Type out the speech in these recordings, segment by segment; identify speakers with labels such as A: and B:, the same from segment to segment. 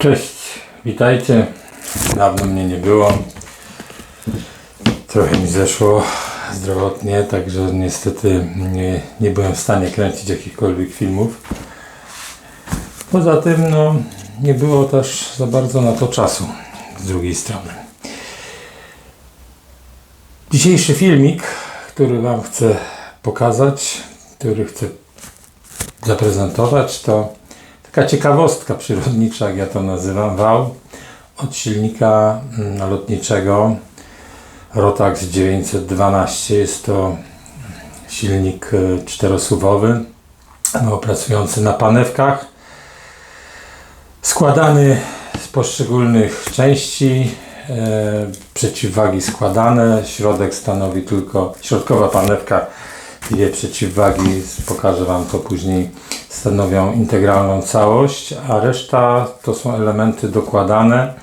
A: Cześć, witajcie. Dawno mnie nie było. Trochę mi zeszło zdrowotnie, także niestety nie, nie byłem w stanie kręcić jakichkolwiek filmów. Poza tym, no, nie było też za bardzo na to czasu z drugiej strony. Dzisiejszy filmik, który Wam chcę pokazać, który chcę zaprezentować, to taka ciekawostka przyrodnicza, jak ja to nazywam, wał od silnika mm, lotniczego. Rotax 912. Jest to silnik e, czterosuwowy, no, pracujący na panewkach, składany z poszczególnych części, e, przeciwwagi składane, środek stanowi tylko, środkowa panewka dwie przeciwwagi, pokażę Wam to później, stanowią integralną całość, a reszta to są elementy dokładane.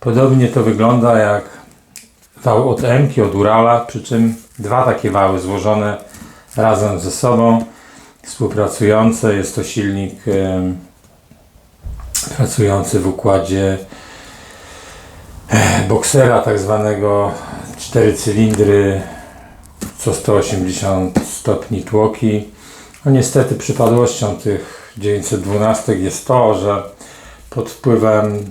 A: Podobnie to wygląda jak wał od Emki, od Urala, przy czym dwa takie wały złożone razem ze sobą, współpracujące. Jest to silnik em, pracujący w układzie eh, boksera, tak zwanego cztery cylindry co 180 stopni tłoki. No niestety przypadłością tych 912 jest to, że pod wpływem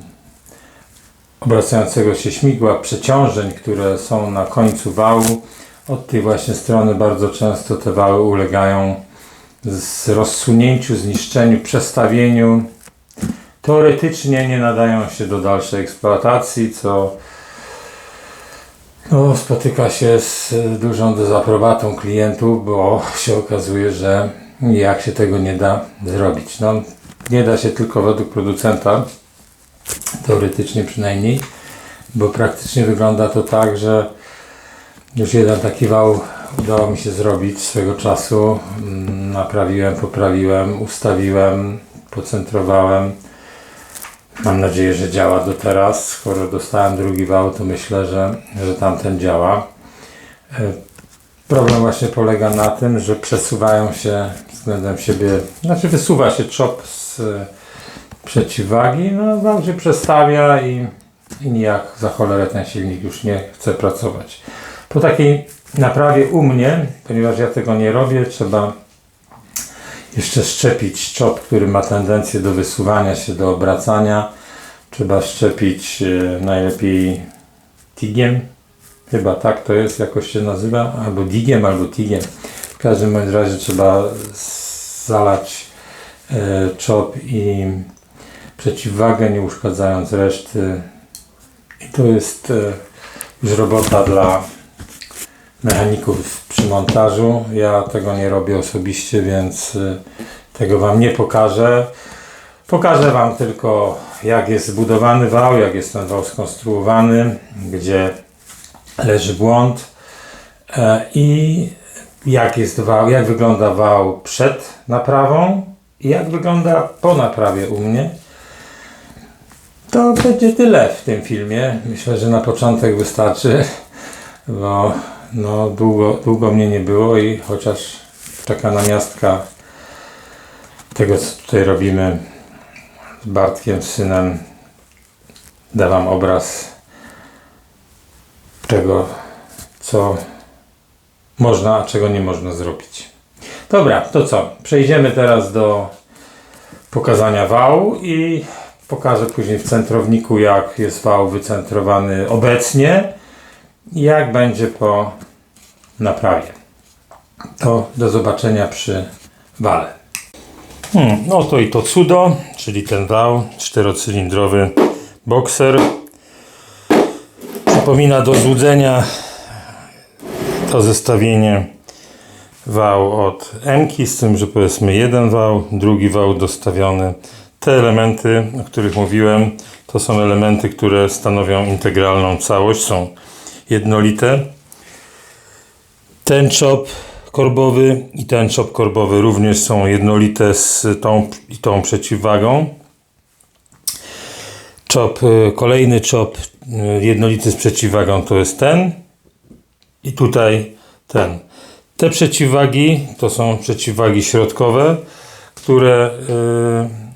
A: obracającego się śmigła, przeciążeń, które są na końcu wału, od tej właśnie strony bardzo często te wały ulegają z rozsunięciu, zniszczeniu, przestawieniu. Teoretycznie nie nadają się do dalszej eksploatacji, co no, spotyka się z dużą dezaprobatą klientów, bo się okazuje, że jak się tego nie da zrobić. No, nie da się tylko według producenta, teoretycznie przynajmniej, bo praktycznie wygląda to tak, że już jeden taki wał udało mi się zrobić swego czasu. Mm, Naprawiłem, poprawiłem, ustawiłem, pocentrowałem. Mam nadzieję, że działa do teraz. Skoro dostałem drugi wał, to myślę, że, że tamten działa. E, Problem właśnie polega na tym, że przesuwają się względem siebie, znaczy wysuwa się czop z e, przeciwwagi, no wał się przestawia i, i nijak za cholerę ten silnik już nie chce pracować. Po takiej naprawie u mnie, ponieważ ja tego nie robię, trzeba jeszcze szczepić czop, który ma tendencję do wysuwania się, do obracania. Trzeba szczepić e, najlepiej tigiem. Chyba tak to jest, jakoś się nazywa. Albo digiem, albo tigiem. W każdym razie trzeba zalać e, czop i przeciwwagę, nie uszkadzając reszty. I to jest e, już robota dla mechaników przy montażu. Ja tego nie robię osobiście, więc y, tego Wam nie pokażę. Pokażę Wam tylko jak jest zbudowany wał, jak jest ten wał skonstruowany, gdzie leży błąd e, i jak jest wał, jak wygląda wał przed naprawą i jak wygląda po naprawie u mnie. To będzie tyle w tym filmie. Myślę, że na początek wystarczy, bo no, długo, długo mnie nie było i chociaż taka namiastka tego, co tutaj robimy z Bartkiem, synem, da Wam obraz tego, co można, a czego nie można zrobić. Dobra, to co? Przejdziemy teraz do pokazania wału i pokażę później w centrowniku, jak jest wał wycentrowany obecnie jak będzie po naprawie. To do zobaczenia przy wale. Hmm, no to i to cudo, czyli ten wał czterocylindrowy boxer. Przypomina do złudzenia to zestawienie wał od Mki, z tym, że powiedzmy jeden wał, drugi wał dostawiony. Te elementy, o których mówiłem, to są elementy, które stanowią integralną całość, są jednolite. Ten czop korbowy i ten czop korbowy również są jednolite z tą i tą przeciwwagą. Czop, y, kolejny czop y, jednolity z przeciwwagą to jest ten i tutaj ten. Te przeciwwagi to są przeciwwagi środkowe, które y,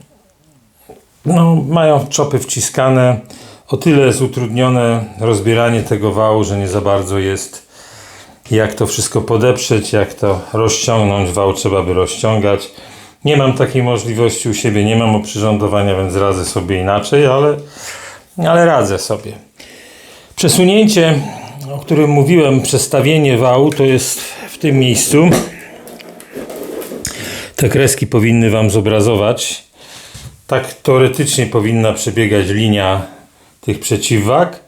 A: no, mają czopy wciskane. O tyle jest utrudnione rozbieranie tego wału, że nie za bardzo jest jak to wszystko podeprzeć, jak to rozciągnąć. Wał trzeba by rozciągać. Nie mam takiej możliwości u siebie, nie mam oprzyrządowania, więc radzę sobie inaczej, ale, ale radzę sobie. Przesunięcie, o którym mówiłem, przestawienie wału, to jest w tym miejscu. Te kreski powinny Wam zobrazować. Tak teoretycznie powinna przebiegać linia tych przeciwwag,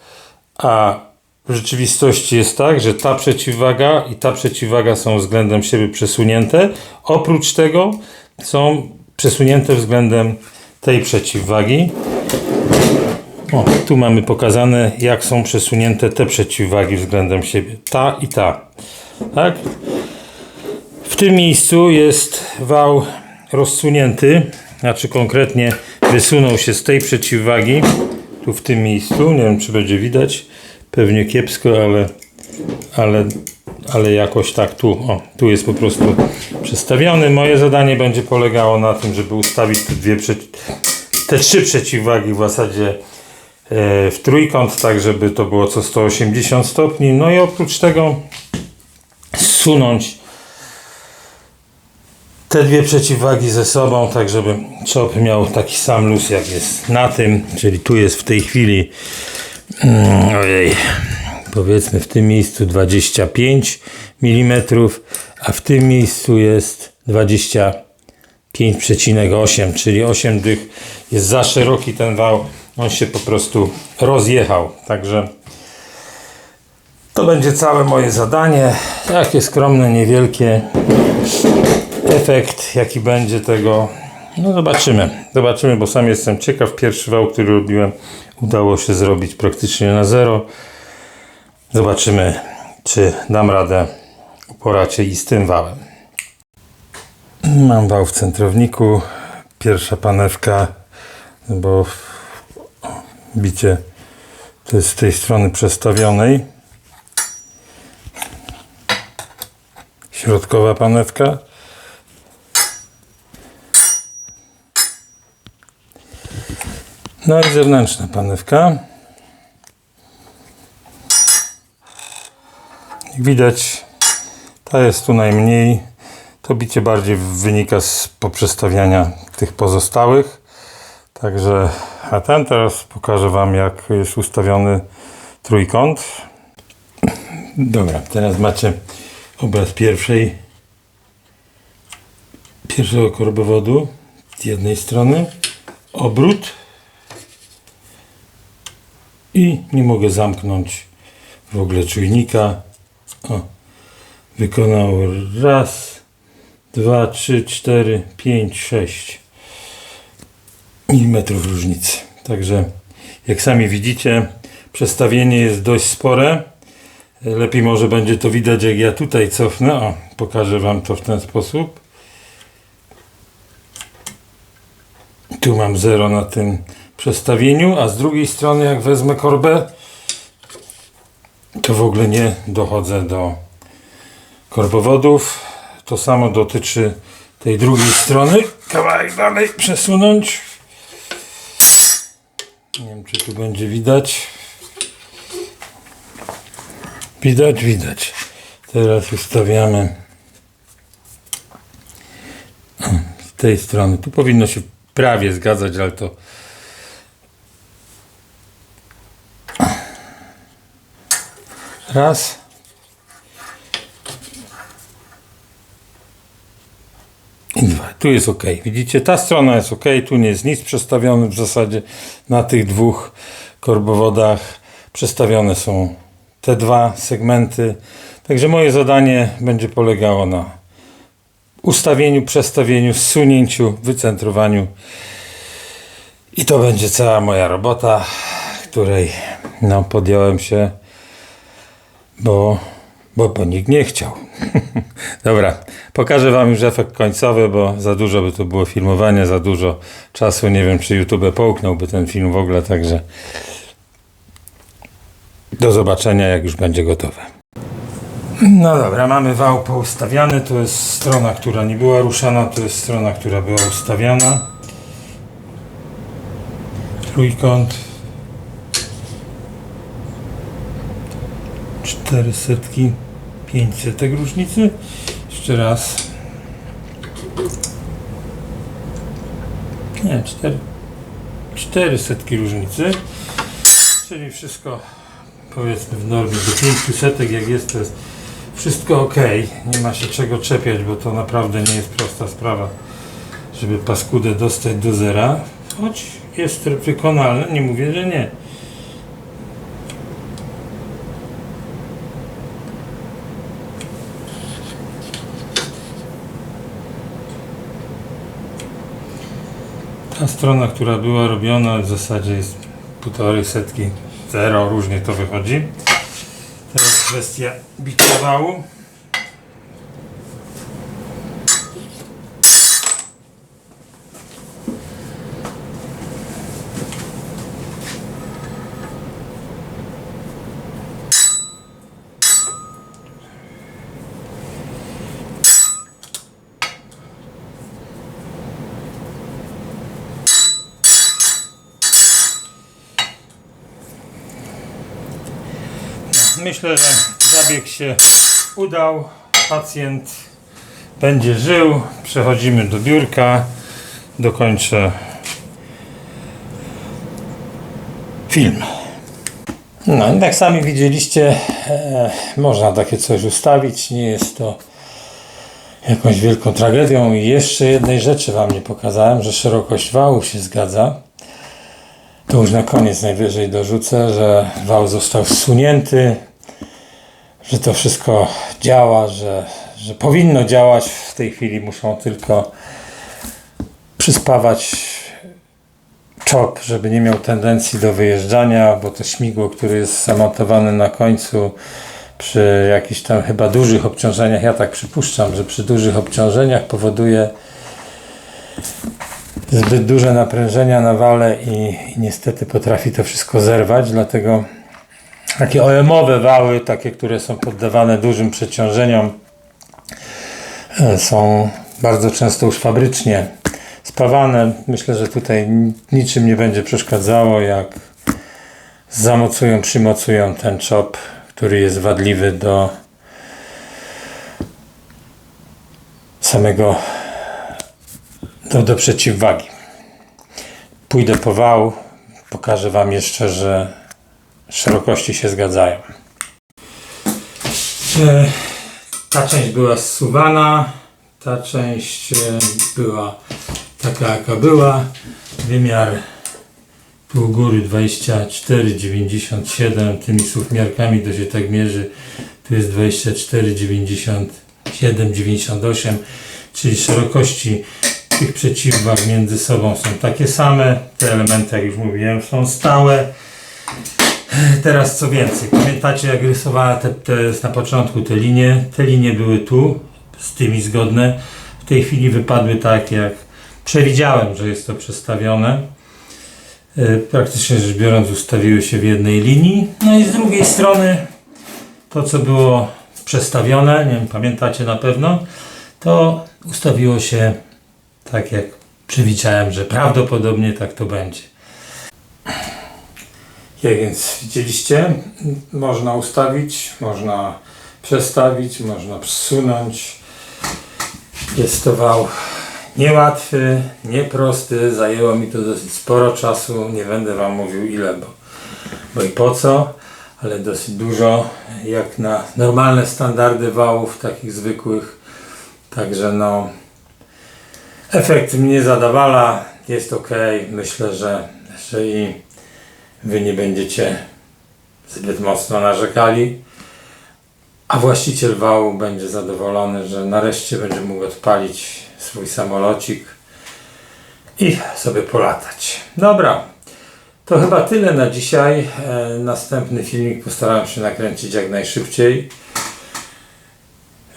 A: a w rzeczywistości jest tak, że ta przeciwwaga i ta przeciwwaga są względem siebie przesunięte. Oprócz tego są przesunięte względem tej przeciwwagi. O, tu mamy pokazane, jak są przesunięte te przeciwwagi względem siebie. Ta i ta. Tak? W tym miejscu jest wał rozsunięty, znaczy konkretnie wysunął się z tej przeciwwagi, tu w tym miejscu, nie wiem czy będzie widać, pewnie kiepsko, ale, ale, ale jakoś tak tu, o, tu jest po prostu przestawiony. Moje zadanie będzie polegało na tym, żeby ustawić te dwie, te trzy przeciwwagi w zasadzie e, w trójkąt, tak żeby to było co 180 stopni, no i oprócz tego zsunąć te dwie przeciwwagi ze sobą, tak żeby czop miał taki sam luz jak jest na tym, czyli tu jest w tej chwili mm, ojej, powiedzmy w tym miejscu 25 mm, a w tym miejscu jest 25,8, czyli 8 dych jest za szeroki ten wał, on się po prostu rozjechał, także to będzie całe moje zadanie, takie skromne, niewielkie efekt, jaki będzie tego, no zobaczymy. Zobaczymy, bo sam jestem ciekaw. Pierwszy wał, który robiłem, udało się zrobić praktycznie na zero. Zobaczymy, czy dam radę uporać się i z tym wałem. Mam wał w centrowniku. Pierwsza panewka, bo bicie to jest z tej strony przestawionej. Środkowa panewka. No i zewnętrzna panewka. Jak widać, ta jest tu najmniej. To bicie bardziej wynika z poprzestawiania tych pozostałych. Także, a ten teraz pokażę Wam, jak jest ustawiony trójkąt. Dobra, teraz macie obraz pierwszej pierwszego korbowodu z jednej strony, obrót i nie mogę zamknąć w ogóle czujnika. O, wykonał raz, dwa, trzy, cztery, pięć, sześć milimetrów różnicy. Także jak sami widzicie, przestawienie jest dość spore. Lepiej może będzie to widać, jak ja tutaj cofnę. O, pokażę Wam to w ten sposób. Tu mam 0 na tym przestawieniu, a z drugiej strony, jak wezmę korbę, to w ogóle nie dochodzę do korbowodów. To samo dotyczy tej drugiej strony. Kawałek dalej przesunąć. Nie wiem, czy tu będzie widać. Widać, widać. Teraz ustawiamy z tej strony. Tu powinno się prawie zgadzać, ale to raz. I dwa. Tu jest ok. Widzicie, ta strona jest ok, tu nie jest nic przestawiony w zasadzie na tych dwóch korbowodach. Przestawione są te dwa segmenty. Także moje zadanie będzie polegało na ustawieniu, przestawieniu, zsunięciu, wycentrowaniu. I to będzie cała moja robota, której no, podjąłem się, bo, bo, bo nikt nie chciał. Dobra, pokażę Wam już efekt końcowy, bo za dużo by tu było filmowania, za dużo czasu. Nie wiem, czy YouTube połknąłby ten film w ogóle, także do zobaczenia, jak już będzie gotowe. No dobra, mamy wał poustawiany. To jest strona, która nie była ruszana, to jest strona, która była ustawiana. trójkąt. Cztery setki, pięć setek różnicy. Jeszcze raz. Nie, cztery, cztery setki różnicy. Czyli wszystko powiedzmy w normie do 5 setek jak jest to jest wszystko ok. Nie ma się czego czepiać, bo to naprawdę nie jest prosta sprawa, żeby paskudę dostać do zera. Choć jest wykonalne, nie mówię, że nie. Ta strona, która była robiona w zasadzie jest półtorej setki, zero, różnie to wychodzi. Teraz kwestia bicia Myślę, że zabieg się udał. Pacjent będzie żył. Przechodzimy do biurka. Dokończę film. No, jak sami widzieliście, e, można takie coś ustawić. Nie jest to jakąś wielką tragedią. I jeszcze jednej rzeczy Wam nie pokazałem, że szerokość wału się zgadza. To już na koniec najwyżej dorzucę, że wał został zsunięty, że to wszystko działa, że, że powinno działać. W tej chwili muszą tylko przyspawać czop, żeby nie miał tendencji do wyjeżdżania, bo to śmigło, które jest zamontowane na końcu przy jakichś tam chyba dużych obciążeniach, ja tak przypuszczam, że przy dużych obciążeniach powoduje zbyt duże naprężenia na wale i, i niestety potrafi to wszystko zerwać, dlatego takie OM-owe wały, takie, które są poddawane dużym przeciążeniom e, są bardzo często już fabrycznie spawane. Myślę, że tutaj niczym nie będzie przeszkadzało, jak zamocują, przymocują ten czop, który jest wadliwy do samego do, do przeciwwagi. Pójdę po wał, pokażę Wam jeszcze, że szerokości się zgadzają. E, Ta część była zsuwana, ta część e, była taka jaka była. Wymiar u góry 24,97 tymi suchmiarkami to się tak mierzy. Tu jest 24,97,98 czyli szerokości tych przeciwwag między sobą są takie same. Te elementy, jak już mówiłem, są stałe. Teraz co więcej, pamiętacie jak rysowała te, te, na początku te linie? Te linie były tu, z tymi zgodne. W tej chwili wypadły tak, jak przewidziałem, że jest to przestawione. E, Praktycznie rzecz biorąc, ustawiły się w jednej linii. No i z drugiej strony, to co było przestawione, nie wiem, pamiętacie na pewno, to ustawiło się tak, jak przewidziałem, że prawdopodobnie tak to będzie. Jak więc widzieliście, można ustawić, można przestawić, można przesunąć. Jest to wał niełatwy, nieprosty, zajęło mi to dosyć sporo czasu, nie będę Wam mówił ile, bo, bo i po co, ale dosyć dużo, jak na normalne standardy wałów, takich zwykłych, także no efekt mnie zadawala, jest ok, myślę, że, że i Wy nie będziecie zbyt mocno narzekali, a właściciel wału będzie zadowolony, że nareszcie będzie mógł odpalić swój samolocik i sobie polatać. Dobra, to chyba tyle na dzisiaj. E, Następny filmik postaram się nakręcić jak najszybciej.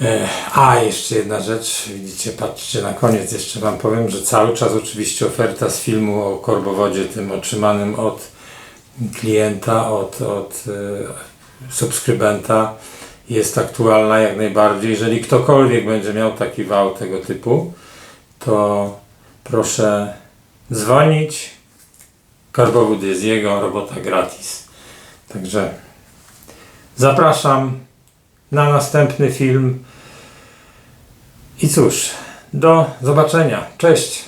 A: E, A, jeszcze jedna rzecz, widzicie, patrzcie, na koniec jeszcze Wam powiem, że cały czas oczywiście oferta z filmu o korbowodzie, tym otrzymanym od klienta, od, od e, subskrybenta jest aktualna jak najbardziej. Jeżeli ktokolwiek będzie miał taki wał tego typu, to proszę dzwonić, Karbowód jest jego, robota gratis. Także zapraszam na następny film. I cóż, do zobaczenia. Cześć!